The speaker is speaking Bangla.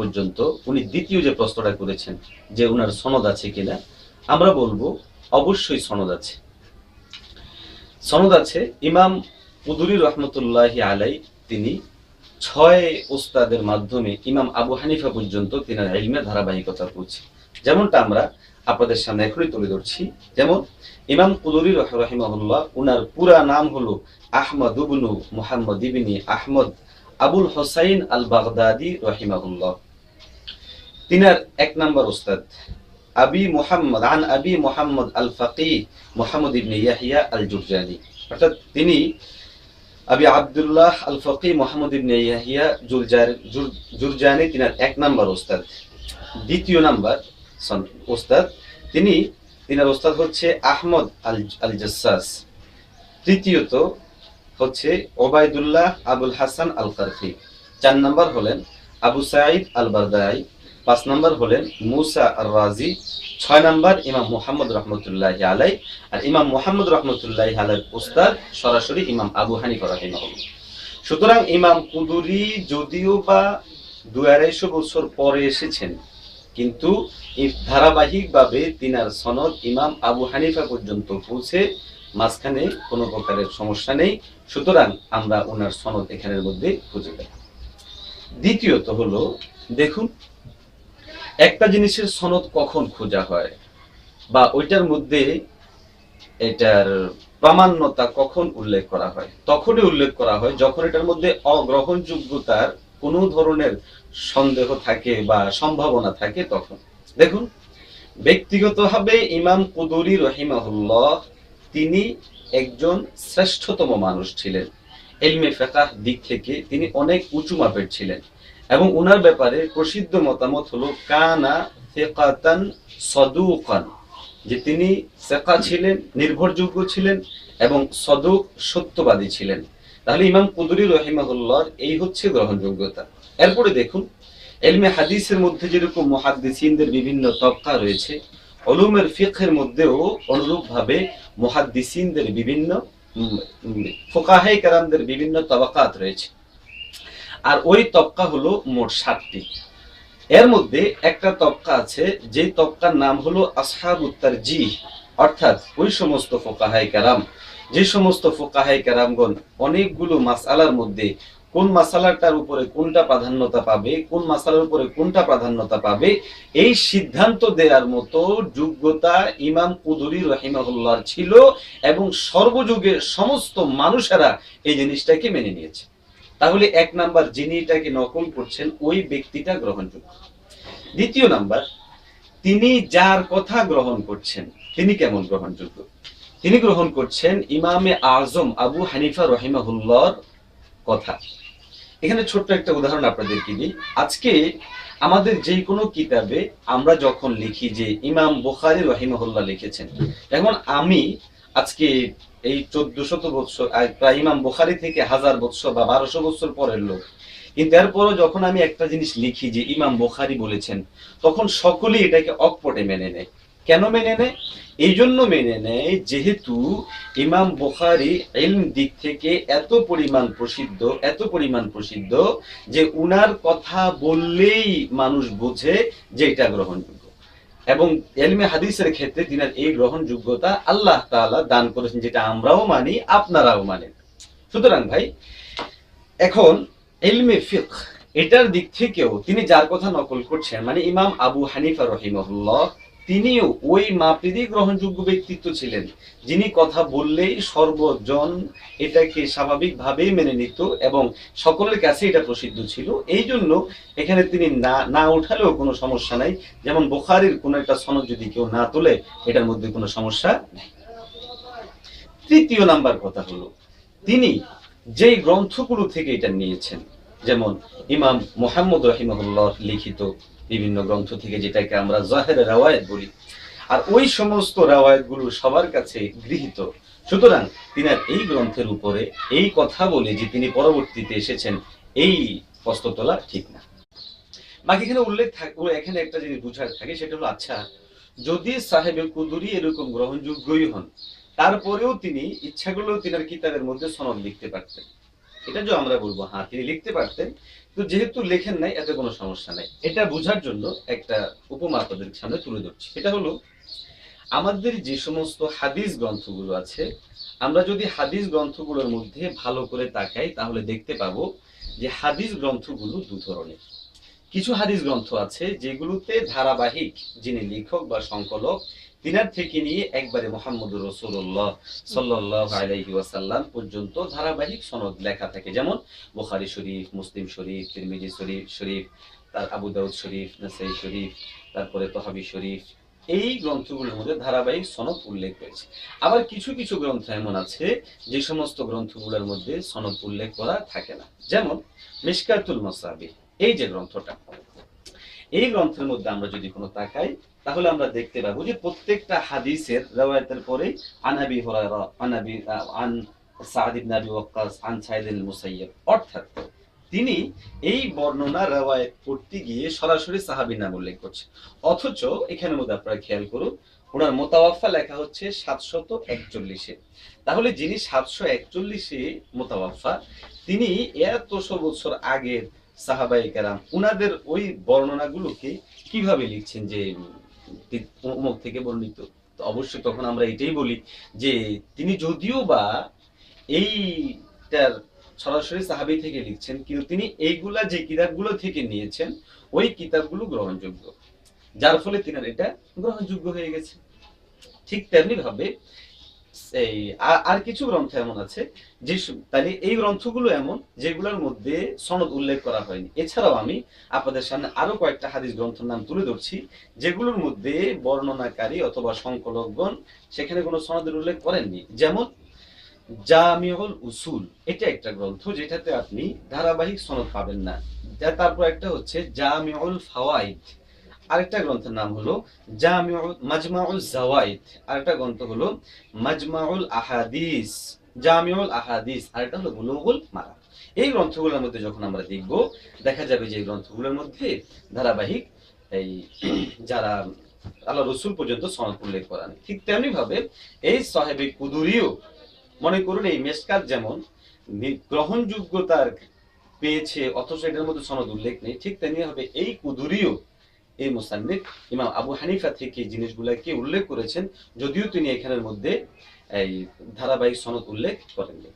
পর্যন্ত উনি দ্বিতীয় যে প্রশ্নটা করেছেন যে উনার সনদ আছে কিনা, আমরা বলব অবশ্যই সনদ আছে। সনদ আছে, ইমাম উদুরি রহমতুল্লাহ আলাই তিনি ছয় ওস্তাদের মাধ্যমে ইমাম আবু হানিফা পর্যন্ত তিনার ইলমের ধারাবাহিকতা করছে যেমনটা আমরা আপনাদের সামনে এখনই তুলে ধরছি। যেমন ইমাম কুদুরি রহিমাহুল্লাহ, উনার পুরা নাম হলো আহমদ উবনু মুহাম্মদ ইবিনী আহমদ আবুল হোসাইন আল বাগদাদি রহিমাহুল্লাহ। তিনার এক নম্বর উস্তাদ। আবি মুহাম্মদ, আন আবি মুহাম্মদ আল ফাকি মুহাম্মদ ইবনে ইয়াহিয়া আল জুরজানি অর্থাৎ তিনি আবি আব্দুল্লাহ আল ফকি মোহাম্মদ ইবনে ইয়াহিয়া জুরজানি তিনার এক নাম্বার ওস্তাদ দ্বিতীয় নাম্বার ওস্তাদ তিনি তিনার ওস্তাদ হচ্ছে আহমদ আল আল জাসাস তৃতীয়ত হচ্ছে ওবায়দুল্লাহ আবুল হাসান আল কারফি চার নাম্বার হলেন আবু সাঈদ আল বারদাই পাঁচ নম্বর হলেন মুসা আর রাজি ছয় নাম্বার ইমাম মুহাম্মদ রহমতুল্লাহ আলাই আর ইমাম মুহাম্মদ রহমতুল্লাহ আলাই উস্তাদ সরাসরি ইমাম আবু হানিফা রাহিমাহুল্লাহ। সুতরাং ইমাম কুদুরি যদিও বা দু আড়াইশো বছর পরে এসেছেন, কিন্তু ধারাবাহিকভাবে তিনার সনদ ইমাম আবু হানিফা পর্যন্ত পৌঁছে মাঝখানে কোনো প্রকারের সমস্যা নেই। সুতরাং আমরা ওনার সনদ এখানের মধ্যে খুঁজে পাই দ্বিতীয়ত হলো, দেখুন একটা জিনিসের সনদ কখন খোঁজা হয়? বা ওইটার মধ্যে এটার প্রামাণ্যতা কখন উল্লেখ করা হয়? তখনই উল্লেখ করা হয় যখন এটার মধ্যে অগ্রহণযোগ্যতার কোনো ধরনের সন্দেহ থাকে বা সম্ভাবনা থাকে তখন। দেখুন, ব্যক্তিগতভাবে ইমাম কুদুরি রহিমাহুল্লাহ তিনি একজন শ্রেষ্ঠতম মানুষ ছিলেন। এলমে ফেকাহ দিক থেকে তিনি অনেক উঁচু মাপের ছিলেন। এবং উনার ব্যাপারে প্রসিদ্ধ মতামত হলো, কানা ফেকাতান সদুকান যে তিনি সেকা ছিলেন, নির্ভরযোগ্য ছিলেন এবং সদুক সত্যবাদী ছিলেন। তাহলে ইমাম কুদুরি রহিমাহুল্লাহর এই হচ্ছে গ্রহণযোগ্যতা। এরপরে দেখুন, এলমে হাদিসের মধ্যে যেরকম মুহাদ্দিসিনদের বিভিন্ন তবকা রয়েছে অলুমের ফিকহের মধ্যেও অনুরূপভাবে মুহাদ্দিসিনদের বিভিন্ন ফোকাহে কারামদের বিভিন্ন তবাকাত রয়েছে। আর ওই তবকা হলো মোট সাতটি। এর মধ্যে একটা তবকা আছে যে তবকার নাম হলো আসহাব উত্তার জি অর্থাৎ ওই সমস্ত ফোকাহাই কারাম। যে সমস্ত ফোকাহাই কারামগণ অনেকগুলো মাসালার মধ্যে কোন মাসালাটার উপরে কোনটা প্রাধান্যতা পাবে, কোন মাসালার উপরে কোনটা প্রাধান্যতা পাবে, এই সিদ্ধান্ত দেওয়ার মতো যোগ্যতা ইমাম কুদুরি রহিমাহুল্লাহর ছিল এবং সর্বযুগের সমস্ত মানুষেরা এই জিনিসটাকে মেনে নিয়েছে। তাহলে এক নাম্বার যিনি এটাকে নকল করছেন, ওই ব্যক্তিটা গ্রহণযোগ্য। দ্বিতীয় নাম্বার, তিনি যার কথা গ্রহণ করছেন, তিনি কেমন গ্রহণযোগ্য? তিনি গ্রহণ করছেন ইমামে আজম আবু হানিফা রহিমাহুল্লাহর কথা। এখানে ছোট্ট একটা উদাহরণ আপনাদেরকে দিই। আজকে আমাদের যে কোনো কিতাবে আমরা যখন লিখি যে ইমাম বুখারি রহিমাহুল্লাহ লিখেছেন, এখন আমি আজকে এই চোদ্দ শত বৎসর প্রায় ইমাম বুখারি থেকে হাজার বৎসর বা বারোশো বৎসর পরের লোক। কিন্তু এরপরও যখন আমি একটা জিনিস লিখি যে ইমাম বুখারি বলেছেন, তখন সকলেই এটাকে অকপটে মেনে নেয়। কেন মেনে নেয়? এই জন্য মেনে নেয় যেহেতু ইমাম বুখারি এলম দিক থেকে এত পরিমাণ প্রসিদ্ধ, এত পরিমাণ প্রসিদ্ধ যে উনার কথা বললেই মানুষ বোঝে যে এটা গ্রহণযোগ্য। এবং এলমে হাদিসের ক্ষেত্রে দিনের এই গ্রহণ যোগ্যতা আল্লাহ তালা দান করেছেন, যেটা আমরাও মানি, আপনারাও মানেন। সুতরাং ভাই, এখন এলমে ফিক এটার দিক থেকেও তিনি যার কথা নকল করছেন মানে ইমাম আবু হানিফা রহিমহুল্লাহ তিনিও ওই মাপেরই গ্রহণযোগ্য ব্যক্তিত্ব ছিলেন, যিনি কথা বললেই সর্বজন এটাকে স্বাভাবিকভাবেই মেনে নিত এবং সকলের কাছে এটা প্রসিদ্ধ ছিল। এই জন্য এখানে তিনি না না উঠালেও কোনো সমস্যা নাই। যেমন বোখারির কোনো একটা সনদ যদি কেউ না তোলে, এটার মধ্যে কোনো সমস্যা নেই। তৃতীয় নাম্বার কথা হলো, তিনি যেই গ্রন্থগুলো থেকে এটা নিয়েছেন, যেমন ইমাম মোহাম্মদ রহিমহুল্লাহ লিখিত বিভিন্ন গ্রন্থ থেকে যেটাকে আমরা জাহের রাওয়ায়াত বলি। আর ওই সমস্ত রাওয়ায়াতগুলো সবার কাছে গৃহীত। সুতরাং তিনার এই গ্রন্থের উপরে এই কথা বলে যে তিনি পরবর্তীতে এসেছেন, এই প্রশ্ন তোলা ঠিক না। বাকি এখানে উল্লেখ থাকে এখানে একটা জিনিস বুঝার থাকে, সেটা হলো আচ্ছা যদি সাহেবে কুদুরি এরকম গ্রহণযোগ্যই হন, তারপরেও তিনি ইচ্ছা করলেও তিনার কিতাবের মধ্যে সনদ লিখতে পারতেন। এটা যে আমরা বলব হ্যাঁ তিনি লিখতে পারতেন তো যেহেতু লেখেন নাই, এতে কোনো সমস্যা নাই। এটা বোঝার জন্য একটা উপমা আপনাদের সামনে তুলে ধরছি। এটা হলো, আমাদের যে সমস্ত হাদিস গ্রন্থগুলো আছে, আমরা যদি হাদিস গ্রন্থগুলোর মধ্যে ভালো করে তাকাই, তাহলে দেখতে পাবো যে হাদিস গ্রন্থগুলো দু ধরনের। কিছু হাদিস গ্রন্থ আছে যেগুলোতে ধারাবাহিক যিনি লেখক বা সংকলক, তিনার থেকে নিয়ে একবারে মোহাম্মদুর রসুল্লাহ সাল্লাহ আলাইহি ওয়াসাল্লাম পর্যন্ত ধারাবাহিক সনদ লেখা থাকে। যেমন বুখারী শরীফ, মুসলিম শরীফ, তিরমিজি শরীফ শরীফ, তার আবু দাউদ শরীফ, নাসাই শরীফ, তারপরে তহাবি শরীফ, এই গ্রন্থগুলোর মধ্যে ধারাবাহিক সনদ উল্লেখ রয়েছে। আবার কিছু কিছু গ্রন্থ এমন আছে যে সমস্ত গ্রন্থগুলোর মধ্যে সনদ উল্লেখ করা থাকে না। যেমন মিশকাতুল মাসাবি এই যে গ্রন্থটা, এই গ্রন্থের মধ্যে আমরা যদি কোনো তাকাই, তাহলে আমরা দেখতে পাবো যে প্রত্যেকটা হাদিসের রেওয়ায়াতের পরে আনাবি হুরায়রা আনাবি আন সাদ ইবনে আবি আন সাইদ মুসাইয়্যিব। অর্থাৎ তিনি এই বর্ণনা রেওয়ায়াত করতে গিয়ে সরাসরি সাহাবীর নাম উল্লেখ করছে। অথচ এখানের মধ্যে আপনারা খেয়াল করুন, ওনার মোতাওয়াফা লেখা হচ্ছে সাতশত একচল্লিশে। তাহলে যিনি সাতশো একচল্লিশে মোতাওয়াফা, তিনি এতশো বছর আগের সাহাবাই কেরাম, উনাদের ওই বর্ণনাগুলোকে কীভাবে লিখছেন যে অমুক থেকে বর্ণিত? তো অবশ্যই তখন আমরা এটাই বলি যে, তিনি যদিও বা এইটার সরাসরি সাহাবি থেকে লিখছেন, কিন্তু তিনি এইগুলা যে কিতাবগুলো থেকে নিয়েছেন, ওই কিতাবগুলো গ্রহণযোগ্য। যার ফলে তিনার এটা গ্রহণযোগ্য হয়ে গেছে। ঠিক তেমনি ভাবে এই, আর কিছু গ্রন্থ এমন আছে, যে তাহলে এই গ্রন্থগুলো এমন, যেগুলোর মধ্যে সনদ উল্লেখ করা হয়নি। এছাড়াও আমি আপনাদের সামনে আরও কয়েকটা হাদিস গ্রন্থের নাম তুলে ধরছি, যেগুলোর মধ্যে বর্ণনাকারী অথবা সংকলকগণ সেখানে কোনো সনদের উল্লেখ করেননি। যেমন, জামিউল উসুল, এটা একটা গ্রন্থ যেটাতে আপনি ধারাবাহিক সনদ পাবেন না। তারপর একটা হচ্ছে জামিউল ফাওয়াইদ। আরেকটা গ্রন্থের নাম হলো জামিউল মাজমাউল জাওয়াইদ। আরেকটা গ্রন্থ হলো মাজমাউল আহাদিস। জামিউল আহাদিস। আরেকটা হলো বুলুগুল মারা এই গ্রন্থগুলোর মধ্যে যখন আমরা দেখব, দেখা যাবে যে গ্রন্থগুলোর মধ্যে ধারাবাহিক এই যারা আল্লাহ রসুল পর্যন্ত সনদ উল্লেখ করা নেই ঠিক তেমনি ভাবে এই সাহেবে কুদুরিও মনে করুন এই মেসকাত যেমন গ্রহণযোগ্যতার পেয়েছে, অথচ এটার মধ্যে সনদ উল্লেখ নেই, ঠিক তেমনি ভাবে এই কুদুরিও এই মুসান্নিফ ইমাম আবু হানিফা থেকে জিনিসগুলাকে উল্লেখ করেছেন, যদিও তিনি এখানের মধ্যে এই ধারাবাহিক সনদ উল্লেখ করেননি।